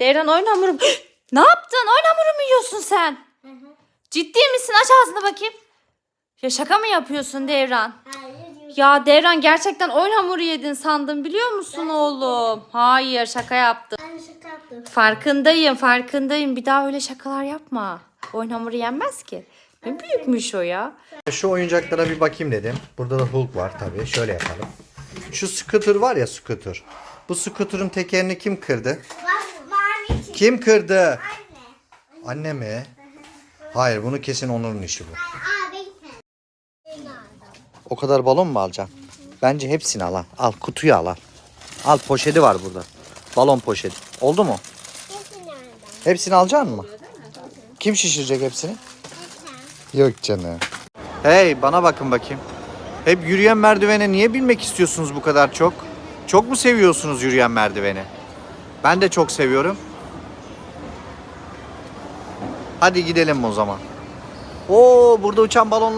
Devran oyun hamuru. ne yaptın? Oyun hamuru mu yiyorsun sen? Ciddi misin? Aç ağzını bakayım. Ya şaka mı yapıyorsun Devran? Hayır. Ya Devran gerçekten oyun hamuru yedin sandım biliyor musun oğlum? Hayır şaka yaptım. Ben şaka yaptım. Farkındayım farkındayım. Bir daha öyle şakalar yapma. Oyun hamuru yenmez ki. Ne büyükmüş o ya. Şu oyuncaklara bir bakayım dedim. Burada da Hulk var tabii. Şöyle yapalım. Şu scooter var ya scooter. Bu scooter'ın tekerini kim kırdı? Çiçek. Kim kırdı? Anne. Anne mi? Hayır bunu kesin Onur'un işi bu. O kadar balon mu alacaksın? Bence hepsini al. al. Al kutuyu al al. Al poşeti var burada. Balon poşeti. Oldu mu? Hepsini alacaksın mı? Kim şişirecek hepsini? Yok canım. Hey bana bakın bakayım. Hep yürüyen merdivene niye binmek istiyorsunuz bu kadar çok? Çok mu seviyorsunuz yürüyen merdiveni? Ben de çok seviyorum. Hadi gidelim o zaman. Oo burada uçan balonlar